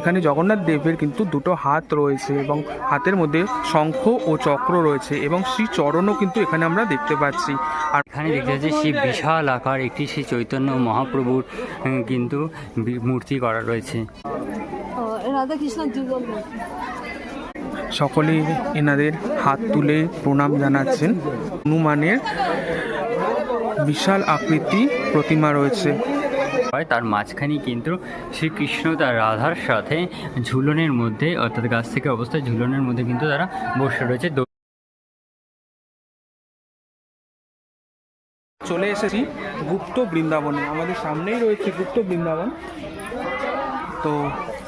এখানে জগন্নাথ দেবের কিন্তু দুটো হাত রয়েছে এবং হাতের মধ্যে শঙ্খ ও চক্র রয়েছে এবং শ্রী চরণও কিন্তু এখানে আমরা দেখতে পাচ্ছি। আর এখানে দেখতে পাচ্ছি সেই বিশাল আকার একটি শ্রী চৈতন্য মহাপ্রভুর কিন্তু বি- মূর্তি করা রয়েছে। রাধা কৃষ্ণ যুগল এনাদের হাত তুলে প্রণাম জানাচ্ছেন। হনুমানের বিশাল আকৃতি প্রতিমা রয়েছে। হয়, তার মাঝখানে কিন্তু শ্রীকৃষ্ণ তার রাধার সাথে ঝুলনের মধ্যে, অর্থাৎ গাছ থেকে অবস্থায় ঝুলনের মধ্যে কিন্তু তারা বসে রয়েছে। চলে এসেছি গুপ্ত বৃন্দাবনে। আমাদের সামনেই রয়েছে গুপ্ত বৃন্দাবন। তো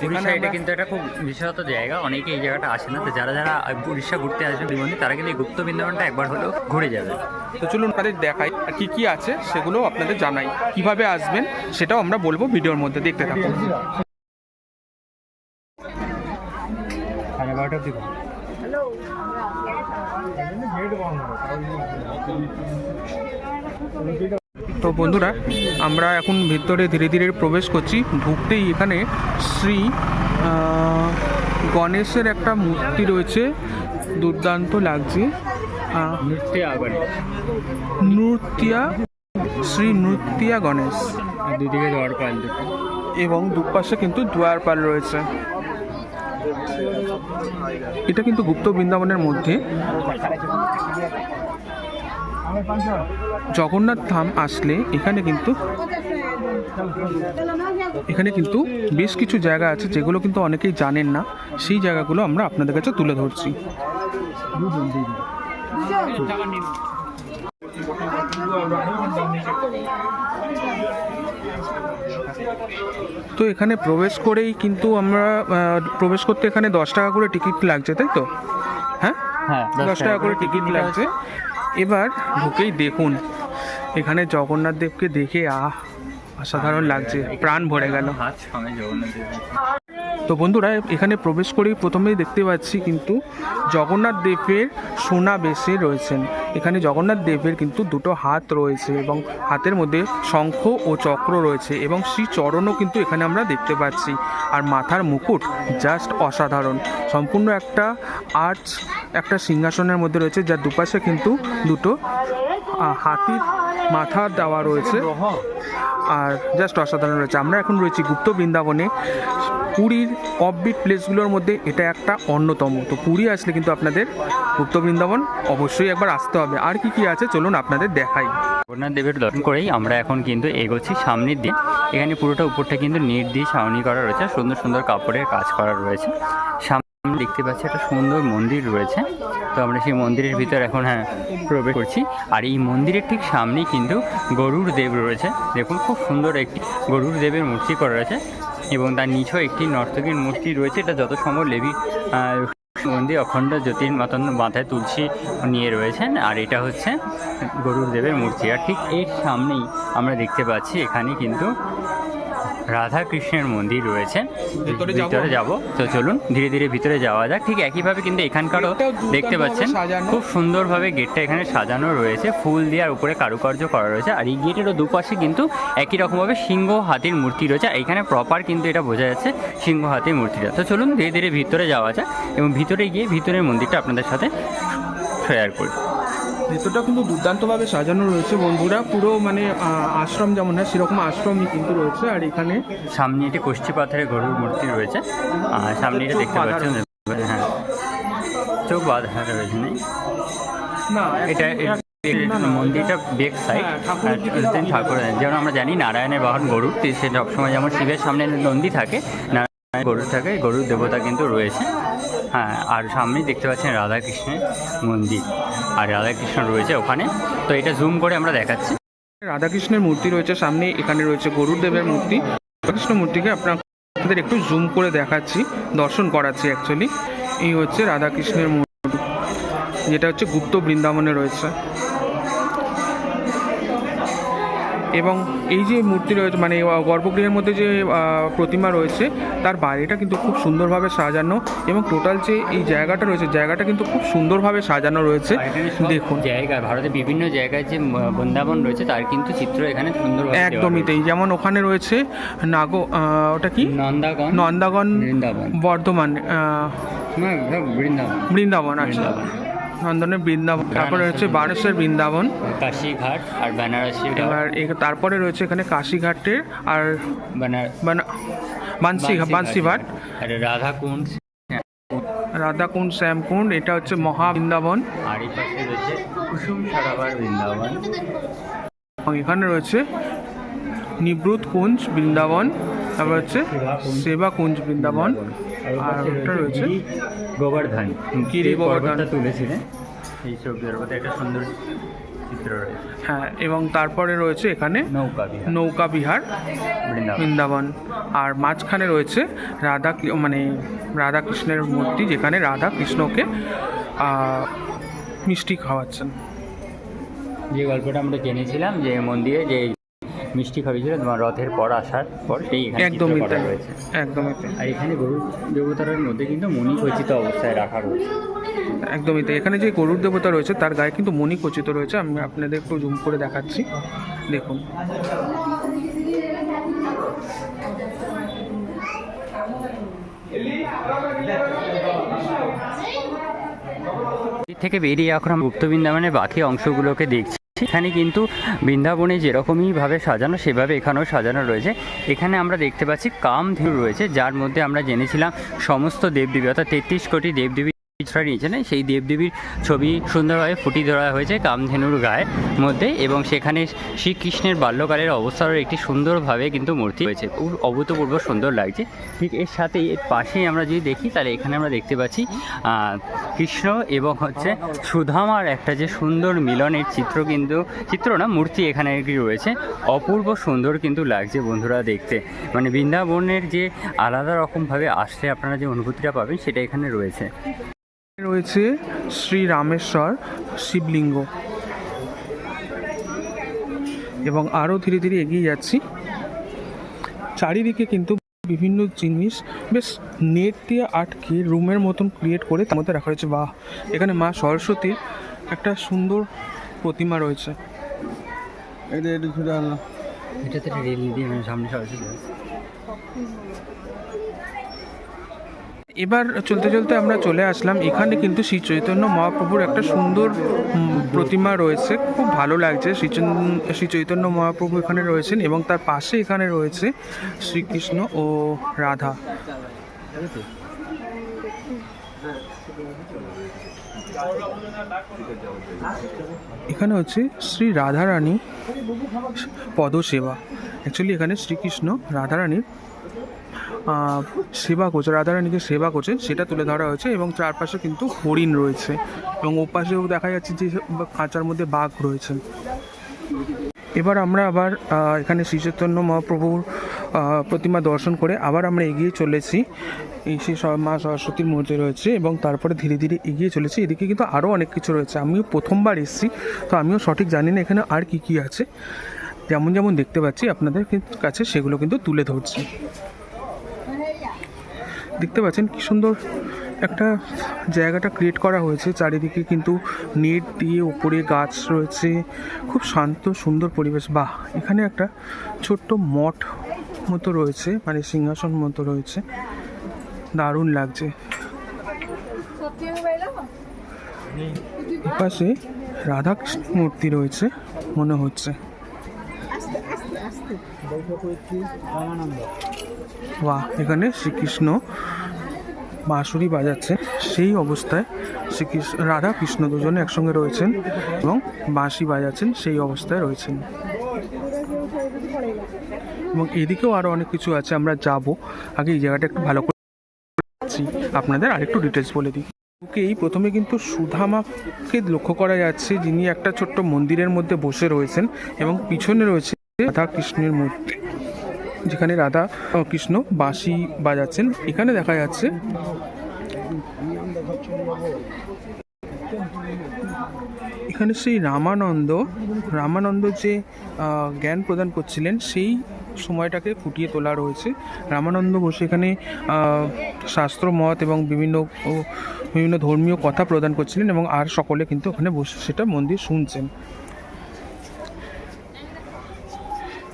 এখানে উড়িষ্যা এটা কিন্তু একটা খুব বিশেষত জায়গা অনেকে এই জায়গাটা আসে না তো যারা যারা উড়িষ্যা ঘুরতে আসবে বিমন্দির তারা কিন্তু এই গুপ্ত বৃন্দাবনটা একবার হলেও ঘুরে যাবে। তো চলুন তাদের দেখাই আর কি কি আছে সেগুলো আপনাদের জানাই। কীভাবে আসবেন সেটাও আমরা বলব ভিডিওর মধ্যে দেখতে থাকুন। সাড়ে বারোটা অব্দি ঘুরবে। তো বন্ধুরা আমরা এখন ভিতরে ধীরে ধীরে প্রবেশ করছি। ঢুকতেই এখানে শ্রী গণেশের একটা মূর্তি রয়েছে। দুর্দান্ত লাগছে। নৃত্যা শ্রী নৃত্যা গণেশ। দুদিকে দর পাল দুটো। এবং দুপাশে কিন্তু দুয়ারপাল রয়েছে। এটা কিন্তু গুপ্ত বৃন্দাবনের মধ্যে। জগন্নাথ ধাম আসলে এখানে কিন্তু এখানে কিন্তু বেশ কিছু জায়গা আছে যেগুলো কিন্তু অনেকেই জানেন না। সেই জায়গাগুলো আমরা আপনাদের কাছে তুলে ধরছি। তো এখানে প্রবেশ করেই কিন্তু আমরা প্রবেশ করতে এখানে দশ টাকা করে টিকিট লাগছে তাই তো? হ্যাঁ? হ্যাঁ দশ টাকা করে টিকিট লাগছে। এবার ঢুকেই দেখুন, এখানে জগন্নাথ দেবকে দেখে, আহ, অসাধারণ লাগছে, প্রাণ ভরে গেল হাত জগন্নাথ দেবের। তো বন্ধুরা, এখানে প্রবেশ করেই প্রথমেই দেখতে পাচ্ছি কিন্তু জগন্নাথ দেবের সোনা বেশে রয়েছেন। এখানে জগন্নাথ দেবের কিন্তু দুটো হাত রয়েছে এবং হাতের মধ্যে শঙ্খ ও চক্র রয়েছে এবং শ্রী চরণও কিন্তু এখানে আমরা দেখতে পাচ্ছি। আর মাথার মুকুট জাস্ট অসাধারণ। সম্পূর্ণ একটা আর্চ, একটা সিংহাসনের মধ্যে রয়েছে যার দুপাশে কিন্তু দুটো হাতির মাথা দেওয়া রয়েছে। আর জাস্ট অসাধারণ রয়েছে। আমরা এখন রয়েছি গুপ্ত বৃন্দাবনে। পুরীর অফবিট প্লেসগুলোর মধ্যে এটা একটা অন্যতম। তো পুরী আসলে কিন্তু আপনাদের গুপ্ত বৃন্দাবন অবশ্যই একবার আসতে হবে। আর কি কি আছে চলুন আপনাদের দেখাই। জগন্নাথ দেবের দর্শন করেই আমরা এখন কিন্তু এগোচ্ছি সামনের দিয়ে এখানে পুরোটা উপরটা কিন্তু নেট দিয়ে ছাউনি করা রয়েছে, সুন্দর সুন্দর কাপড়ের কাজ করা রয়েছে। সামনে দেখতে পাচ্ছি একটা সুন্দর মন্দির রয়েছে। তো আমরা সেই মন্দিরের ভিতর এখন হ্যাঁ প্রবেশ করছি। আর এই মন্দিরের ঠিক সামনেই কিন্তু গরুর দেব রয়েছে। দেখুন, খুব সুন্দর একটি গরুর দেবের মূর্তি করা রয়েছে। এবং তার নিচেও একটি নর্তকীর মূর্তি রয়েছে। এটা যত সম্ভব লেবি মন্দির অখণ্ড জ্যোতির মতন মাথায় তুলসী নিয়ে রয়েছেন। আর এটা হচ্ছে গরুর দেবের মূর্তি। আর ঠিক এর সামনেই আমরা দেখতে পাচ্ছি এখানে কিন্তু রাধা কৃষ্ণের মন্দির রয়েছে। ভেতরে যাব? তো চলুন ধীরে ধীরে ভিতরে যাওয়া যাক। ঠিক একইভাবে কিন্তু এখানকারও দেখতে পাচ্ছেন। খুব সুন্দরভাবে গেটটা এখানে সাজানো রয়েছে। ফুল দিয়ে আর উপরে কারুকার্য করা রয়েছে। আর এই গেটেরও দুপাশে কিন্তু একই রকমভাবে সিংহ হাতির মূর্তি রয়েছে। আর এখানে প্রপার কিন্তু এটা বোঝা যাচ্ছে সিংহ হাতির মূর্তিটা। তো চলুন ধীরে ধীরে ভিতরে যাওয়া যাক এবং ভিতরে গিয়ে ভিতরের মন্দিরটা আপনাদের সাথে শেয়ার করি। ভেতরটা কিন্তু দুর্দান্তভাবে সাজানো রয়েছে বন্ধুরা। পুরো মানে আশ্রম যেমন হয় সেরকম আশ্রমই কিন্তু রয়েছে। আর এখানে সামনে একটি কষ্টি পাথরের গরুর মূর্তি রয়েছে। আর সামনে এটা দেখতে পাচ্ছেন। হ্যাঁ। চোখ বাঁধা রয়েছে না এটা। মন্দিরটা বেক সাইড হ্যাঁ, ঠাকুর যেমন আমরা জানি নারায়ণের বাহন গরু। সে সবসময় যেমন শিবের সামনে নন্দী থাকে নারায়ণ গরু থাকে গরুর দেবতা কিন্তু রয়েছে। হ্যাঁ আর সামনেই দেখতে পাচ্ছেন রাধাকৃষ্ণের মন্দির। আর রাধাকৃষ্ণ রয়েছে ওখানে। তো এটা জুম করে আমরা দেখাচ্ছি। রাধাকৃষ্ণের মূর্তি রয়েছে সামনে, এখানে রয়েছে গরুদেবের মূর্তি। রাধাকৃষ্ণ মূর্তিকে আপনাদের একটু জুম করে দেখাচ্ছি, দর্শন করাচ্ছি অ্যাকচুয়ালি এই হচ্ছে রাধাকৃষ্ণের মূর্তি, যেটা হচ্ছে গুপ্ত বৃন্দাবনে রয়েছে। এবং এই যে মূর্তি রয়েছে মানে গর্ভগৃহের মধ্যে যে প্রতিমা রয়েছে তার বাইরেটা কিন্তু খুব সুন্দরভাবে সাজানো এবং টোটাল যে এই জায়গাটা রয়েছে জায়গাটা কিন্তু খুব সুন্দরভাবে সাজানো রয়েছে। দেখুন। জায়গায় ভারতের বিভিন্ন জায়গায় যে বৃন্দাবন রয়েছে তার কিন্তু চিত্র এখানে সুন্দর একদমই তাই। যেমন ওখানে রয়েছে নাগো ওটা কি? নন্দাগণ। নন্দাগন বৃন্দাবন। বর্ধমান বৃন্দাবন। বৃন্দাবন আচ্ছা। নন্দনের বৃন্দাবন তারপরে হচ্ছে বারসের বৃন্দাবন। কাশীঘাট আর বেনারসি এবার তারপরে রয়েছে এখানে কাশীঘাটের আর বানসিঘাট আর রাধাকুণ্ড। রাধাকুণ্ড শ্যামকুণ্ড এটা হচ্ছে মহা বৃন্দাবন। আর এই পাশে রয়েছে কুসুম সারাবার বৃন্দাবন। এবং এখানে রয়েছে নিবৃত কুঞ্জ বৃন্দাবন তারপর হচ্ছে সেবা কুঞ্জ বৃন্দাবন। আর ওটা রয়েছে গোবর্ধন। গিরি যে গোবর্ধন। পর্বতটা তুলেছিলেন। এই মধ্যে একটা সুন্দর চিত্র রয়েছে। হ্যাঁ এবং তারপরে রয়েছে এখানে নৌকা বিহার। নৌকা বিহার বৃন্দাবন। বৃন্দাবন। আর মাঝখানে রয়েছে রাধা মানে রাধা কৃষ্ণের মূর্তি যেখানে রাধা কৃষ্ণকে মিষ্টি খাওয়াচ্ছেন। যে গল্পটা আমরা জেনেছিলাম যে মন্দিরে যে মিষ্টি খাওয়িয়েছিল তোমার রথের পর আসার পর সেই এখানে একদমই করা রয়েছে। একদমই আর এখানে গরুর দেবতার মধ্যে কিন্তু মণি খচিত অবস্থায় রাখা রয়েছে। একদমই তাই। এখানে যে গরুর দেবতা রয়েছে তার গায়ে কিন্তু মণি খচিত রয়েছে। আমি আপনাদের একটু জুম করে দেখাচ্ছি। দেখুন। থেকে বেরিয়ে এখন আমরা গুপ্ত বৃন্দাবনের বাকি অংশগুলোকে দেখছি। এখানে কিন্তু বৃন্দাবনে যেরকমই ভাবে সাজানো, সেভাবে এখানেও সাজানো রয়েছে। এখানে আমরা দেখতে পাচ্ছি কাম কামধেনু রয়েছে, যার মধ্যে আমরা জেনেছিলাম সমস্ত দেবদেবী, অর্থাৎ তেত্রিশ কোটি দেবদেবী ছড়া নিয়েছেন সেই দেবদেবীর ছবি সুন্দরভাবে ফুটিয়ে ধরা হয়েছে কামধেনুর গায়ের মধ্যে এবং সেখানে শ্রীকৃষ্ণের বাল্যকালের অবস্থারও একটি সুন্দরভাবে কিন্তু মূর্তি হয়েছে অভূতপূর্ব সুন্দর লাগছে। ঠিক এর সাথেই এর পাশেই আমরা যদি দেখি, তাহলে এখানে আমরা দেখতে পাচ্ছি কৃষ্ণ এবং হচ্ছে সুধামার একটা যে সুন্দর মিলনের চিত্র কিন্তু, চিত্র না, মূর্তি এখানে রয়েছে। অপূর্ব সুন্দর কিন্তু লাগছে বন্ধুরা দেখতে। মানে বৃন্দাবনের যে আলাদা রকমভাবে আসলে আপনারা যে অনুভূতিটা পাবেন, সেটা এখানে রয়েছে। রয়েছে শ্রী রামেশ্বর শিবলিঙ্গ। এবং আরও ধীরে ধীরে এগিয়ে যাচ্ছি। চারিদিকে কিন্তু বিভিন্ন জিনিস বেশ নেট দিয়ে আটকে রুমের মতন ক্রিয়েট করে তার মধ্যে রাখা হয়েছে। বাহ! এখানে মা সরস্বতীর একটা সুন্দর প্রতিমা রয়েছে। এটাতে রেল দিয়ে সামনে সরাসরি এবার চলতে চলতে আমরা চলে আসলাম। এখানে কিন্তু শ্রী চৈতন্য মহাপ্রভুর একটা সুন্দর প্রতিমা রয়েছে। খুব ভালো লাগছে। শ্রী চৈতন্য- মহাপ্রভু এখানে রয়েছেন এবং তার পাশে এখানে রয়েছে শ্রীকৃষ্ণ ও রাধা। এখানে হচ্ছে শ্রী রাধারানী পদসেবা। অ্যাকচুয়ালি এখানে শ্রীকৃষ্ণ রাধারানীর সেবা করছে রাধারানীকে সেবা করছে, সেটা তুলে ধরা হয়েছে এবং চারপাশে কিন্তু হরিণ রয়েছে এবং ওপাশেও দেখা যাচ্ছে যে খাঁচার মধ্যে বাঘ রয়েছে। এবার আমরা আবার এখানে শ্রী চৈতন্য মহাপ্রভুর প্রতিমা দর্শন করে আবার আমরা এগিয়ে চলেছি। এই সেই মা সরস্বতীর মূর্তি রয়েছে এবং তারপরে ধীরে ধীরে এগিয়ে চলেছি। এদিকে কিন্তু আরও অনেক কিছু রয়েছে। আমিও প্রথমবার এসেছি, তো আমিও সঠিক জানি না এখানে আর কি কি আছে। যেমন যেমন দেখতে পাচ্ছি, আপনাদের কাছে সেগুলো কিন্তু তুলে ধরছি। দেখতে পাচ্ছেন কি সুন্দর একটা জায়গাটা ক্রিয়েট করা হয়েছে। চারিদিকে কিন্তু নেট দিয়ে উপরে গাছ রয়েছে। খুব শান্ত, সুন্দর পরিবেশ। বাহ! এখানে একটা ছোট্ট মঠ মতো রয়েছে মানে সিংহাসন মতো রয়েছে। দারুণ লাগছে। পাশে রাধাকৃষ্ণ মূর্তি রয়েছে, মনে হচ্ছে। বাহ! এখানে শ্রীকৃষ্ণ বাঁশুরি বাজাচ্ছে, সেই অবস্থায় শ্রীকৃষ্ণ রাধা কৃষ্ণ দুজনে একসঙ্গে রয়েছেন এবং বাঁশি বাজাচ্ছেন, সেই অবস্থায় রয়েছেন। এবং এদিকেও আরও অনেক কিছু আছে, আমরা যাব। আগে এই জায়গাটা একটু ভালো করে। আপনাদের আরেকটু ডিটেলস বলে দিই। এই প্রথমে কিন্তু সুধামাকে লক্ষ্য করা যাচ্ছে যিনি একটা ছোট্ট মন্দিরের মধ্যে বসে রয়েছেন এবং পিছনে রয়েছে রাধা কৃষ্ণের মূর্তি। যেখানে রাধা কৃষ্ণ বাঁশি বাজাচ্ছেন। এখানে দেখা যাচ্ছে এখানে সেই রামানন্দ রামানন্দ যে জ্ঞান প্রদান করছিলেন, সেই সময়টাকে ফুটিয়ে তোলা রয়েছে। রামানন্দ বসে এখানে শাস্ত্র, মত এবং বিভিন্ন বিভিন্ন ধর্মীয় কথা প্রদান করছিলেন এবং আর সকলে কিন্তু ওখানে বসে সেটা মন্দির শুনছেন।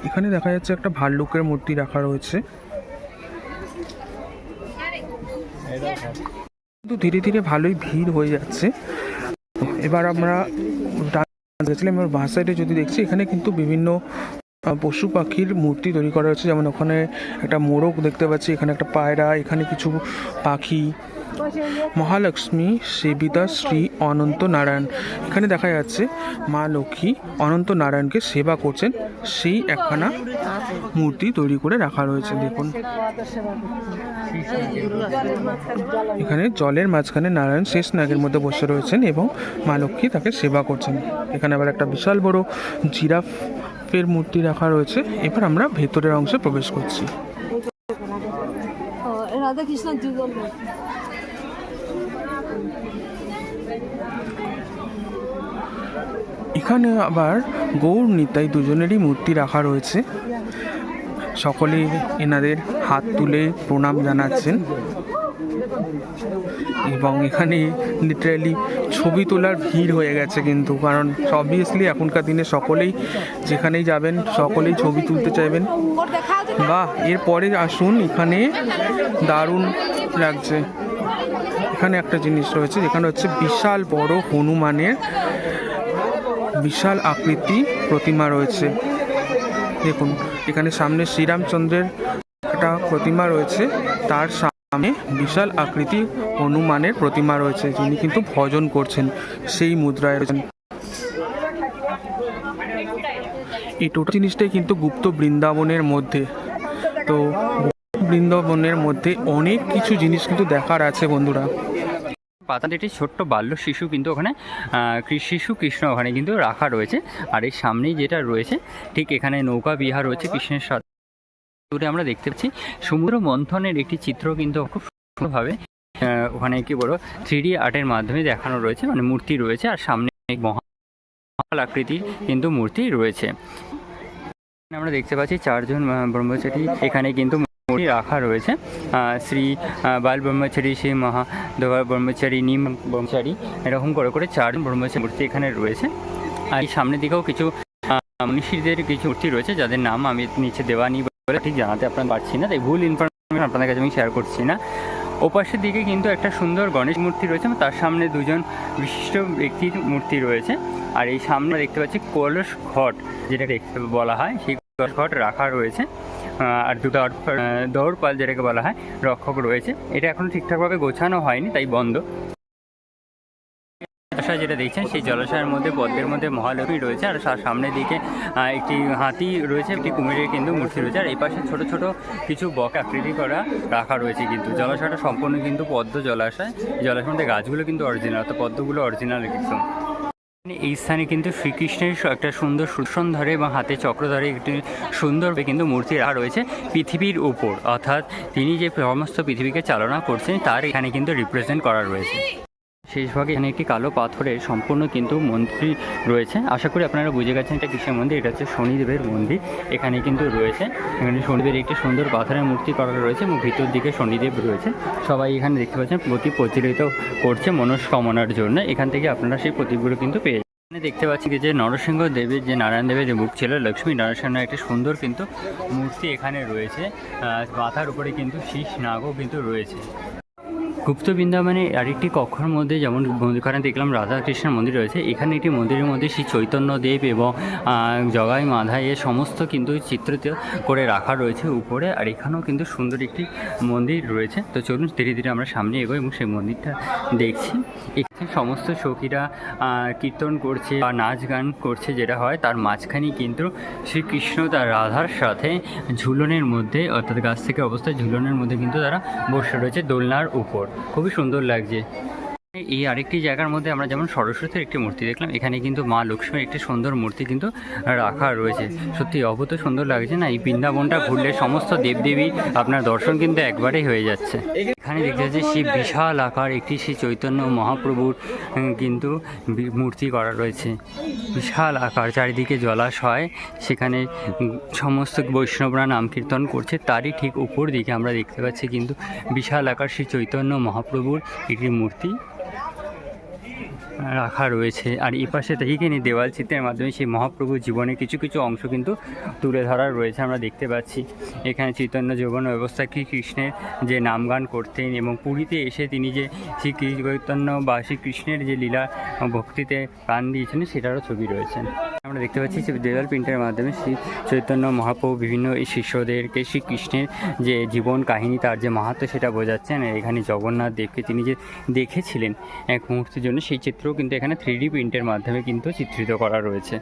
এখানে দেখা যাচ্ছে একটা ভাল্লুকের মূর্তি রাখা রয়েছে। কিন্তু ধীরে ধীরে ভালোই ভিড় হয়ে যাচ্ছে। এবার আমরা গেছিলাম এবার বাঁ সাইডে যদি দেখছি, এখানে কিন্তু বিভিন্ন পশু পাখির মূর্তি তৈরি করা হয়েছে। যেমন ওখানে একটা মোরগ দেখতে পাচ্ছি, এখানে একটা পায়রা, এখানে কিছু পাখি। মহালক্ষ্মী সেবিতা শ্রী অনন্ত নারায়ণ। এখানে দেখা যাচ্ছে মা লক্ষ্মী অনন্ত নারায়ণকে সেবা করছেন। সেই একখানা মূর্তি তৈরি করে রাখা রয়েছে দেখুন। এখানে জলের মাঝখানে নারায়ণ শেষ নাগের মধ্যে বসে রয়েছেন এবং মা লক্ষ্মী তাকে সেবা করছেন। এখানে আবার একটা বিশাল বড় জিরাফের মূর্তি রাখা রয়েছে। এবার আমরা ভেতরের অংশে প্রবেশ করছি। ও, রাধা কৃষ্ণ যুগল। এখানে আবার গৌর, নিতাই দুজনেরই মূর্তি রাখা রয়েছে। সকলেই এনাদের হাত তুলে প্রণাম জানাচ্ছেন। এবং এখানে লিটারালি ছবি তোলার ভিড় হয়ে গেছে কিন্তু, কারণ অবভিয়াসলি এখনকার দিনে সকলেই যেখানেই যাবেন, সকলেই ছবি তুলতে চাইবেন। বাহ, এরপরে আসুন, এখানে দারুণ লাগছে। এখানে একটা জিনিস রয়েছে, যেখানে হচ্ছে বিশাল বড় হনুমানের বিশাল আকৃতি প্রতিমা রয়েছে। দেখুন, এখানে সামনে শ্রীরামচন্দ্রের একটা প্রতিমা রয়েছে, তার সামনে বিশাল আকৃতি হনুমানের প্রতিমা রয়েছে, যিনি কিন্তু ভজন করছেন সেই মুদ্রায় রয়েছেন। এই টোটো জিনিসটাই কিন্তু গুপ্ত বৃন্দাবনের মধ্যে। তো বৃন্দাবনের মধ্যে অনেক কিছু জিনিস কিন্তু দেখার আছে বন্ধুরা। পাতাতে একটি ছোট্ট বাল্য শিশু কিন্তু ওখানে শিশু কৃষ্ণ ওখানে কিন্তু রাখা রয়েছে। আর এই সামনেই যেটা রয়েছে, ঠিক এখানে নৌকা, বিহার রয়েছে কৃষ্ণের সাথে। দূরে আমরা দেখতে পাচ্ছি সমুদ্র মন্থনের একটি চিত্র কিন্তু খুব সুন্দরভাবে ওখানে কি বলো থ্রি আর্টের মাধ্যমে দেখানো রয়েছে মানে মূর্তি রয়েছে। আর সামনে মহাল আকৃতির কিন্তু মূর্তি রয়েছে। আমরা দেখতে পাচ্ছি চারজন ব্রহ্মচারী। এখানে কিন্তু রাখা রয়েছে। শ্রী বাল ব্রহ্মচারী শ্রী মহা দোয়ার ব্রহ্মচারী, নিম ব্রহ্মচারী, এরকম করে করে চারজন ব্রহ্মচারী মূর্তি এখানে রয়েছে। আর এই সামনের দিকেও কিছু মনীষীদের কিছু মূর্তি রয়েছে, যাদের নাম আমি নিচে দেওয়া নি বলে ঠিক জানাতে আপনার পারছি না, তাই ভুল ইনফরমেশন আপনাদের কাছে আমি শেয়ার করছি না। ওপাশের দিকে কিন্তু একটা সুন্দর গণেশ মূর্তি রয়েছে তার সামনে দুজন বিশিষ্ট ব্যক্তির মূর্তি রয়েছে। আর এই সামনে দেখতে পাচ্ছি কলস ঘট যেটা দেখতে বলা হয়, সেই কলস ঘট রাখা রয়েছে। আর দুটো দৌড়পাল যেটাকে বলা হয়, রক্ষক রয়েছে। এটা এখনও ঠিকঠাকভাবে গোছানো হয়নি, তাই বন্ধ। জলাশয় যেটা দেখছেন, সেই জলাশয়ের মধ্যে, পদ্মের মধ্যে মহালক্ষ্মী রয়েছে, আর সামনের দিকে একটি হাতি রয়েছে, একটি কুমিরের কিন্তু মূর্তি রয়েছে, আর এই পাশে ছোট ছোট কিছু বক আকৃতি করা রাখা রয়েছে কিন্তু। জলাশয়টা সম্পূর্ণ কিন্তু পদ্ম জলাশয়। জলাশয়ের মধ্যে গাছগুলো কিন্তু অরিজিনাল অর্থাৎ পদ্মগুলো অরিজিনাল কিন্তু। এই স্থানে কিন্তু শ্রীকৃষ্ণের একটা সুন্দর সুশন ধরে এবং হাতে চক্র ধরে একটি সুন্দর কিন্তু মূর্তি রাখা রয়েছে পৃথিবীর উপর। অর্থাৎ তিনি যে সমস্ত পৃথিবীকে চালনা করছেন, তার এখানে কিন্তু রিপ্রেজেন্ট করা রয়েছে। শেষভাগে এখানে একটি কালো পাথরের সম্পূর্ণ কিন্তু মন্দির রয়েছে। আশা করি আপনারা বুঝে গেছেন এটা কিসের মন্দির? এটা হচ্ছে শনিদেবের মন্দির। এখানে কিন্তু রয়েছে। এখানে শনিদেবের একটি সুন্দর পাথরের মূর্তি করা রয়েছে এবং ভিতর দিকে শনিদেব রয়েছে। সবাই এখানে দেখতে পাচ্ছেন প্রতি প্রচলিত করছে মনস্কামনার জন্য। এখান থেকে আপনারা সেই প্রতীকগুলো কিন্তু পেয়ে এখানে দেখতে পাচ্ছি যে নরসিংহ দেবের যে নারায়ণ দেবের যে মুখ ছিল, লক্ষ্মী নারায়ণের একটি সুন্দর কিন্তু মূর্তি এখানে রয়েছে। মাথার উপরে কিন্তু শীষ নাগও কিন্তু রয়েছে। গুপ্ত বৃন্দাবনে আরেকটি কক্ষর মধ্যে যেমন ওখানে দেখলাম রাধা কৃষ্ণের মন্দির রয়েছে, এখানে একটি মন্দিরের মধ্যে শ্রী চৈতন্যদেব এবং জগাই মাধা এ সমস্ত কিন্তু চিত্রিত করে রাখা রয়েছে। উপরে আর এখানেও কিন্তু সুন্দর একটি মন্দির রয়েছে। তো চলুন ধীরে ধীরে আমরা সামনে এগোই এবং সেই মন্দিরটা দেখছি। সমস্ত সখীরা কীর্তন করছে বা নাচ গান করছে যেটা হয়, তার মাঝখানেই কিন্তু শ্রীকৃষ্ণ তার রাধার সাথে ঝুলনের মধ্যে, অর্থাৎ গাছ থেকে অবস্থায় ঝুলনের মধ্যে কিন্তু তারা বসে রয়েছে দোলনার উপর। খুবই সুন্দর লাগছে। এই আরেকটি জায়গার মধ্যে আমরা যেমন সরস্বতীর একটি মূর্তি দেখলাম, এখানে কিন্তু মা লক্ষ্মীর একটি সুন্দর মূর্তি কিন্তু রাখা রয়েছে। সত্যি অভূত সুন্দর লাগছে না? এই বৃন্দাবনটা ঘুরলে সমস্ত দেবদেবী আপনার দর্শন কিন্তু একবারেই হয়ে যাচ্ছে। এখানে দেখতে পাচ্ছি সেই বিশাল আকার একটি শ্রী চৈতন্য মহাপ্রভুর কিন্তু মূর্তি করা রয়েছে। বিশাল আকার, চারিদিকে জলাশয়, সেখানে সমস্ত বৈষ্ণবরা নাম কীর্তন করছে। তারই ঠিক উপর দিকে আমরা দেখতে পাচ্ছি কিন্তু বিশাল আকার শ্রী চৈতন্য মহাপ্রভুর একটি মূর্তি। রাখা রয়েছে। আর এই পাশে এইখানে দেওয়াল চিত্রের মাধ্যমে সেই মহাপ্রভুর জীবনের কিছু কিছু অংশ কিন্তু তুলে ধরা রয়েছে, আমরা দেখতে পাচ্ছি। এখানে চৈতন্য যৌবন ব্যবস্থা কি কৃষ্ণের যে নামগান করতেন এবং পুরীতে এসে তিনি যে শ্রী চৈতন্য বা শ্রীকৃষ্ণের যে লীলা ভক্তিতে প্রাণ দিয়েছেন, সেটারও ছবি রয়েছে। আমরা দেখতে পাচ্ছি যে দেওয়াল প্রিন্টের মাধ্যমে শ্রী চৈতন্য মহাপ্রভু বিভিন্ন এই শিষ্যদেরকে শ্রীকৃষ্ণের যে জীবন কাহিনী, তার যে মাহাত্ম সেটা বোঝাচ্ছেন। এখানে জগন্নাথ দেবকে তিনি যে দেখেছিলেন এক মুহূর্তের জন্য, সেই চিত্রও কিন্তু এখানে থ্রি প্রিন্টের মাধ্যমে কিন্তু চিত্রিত করা রয়েছে।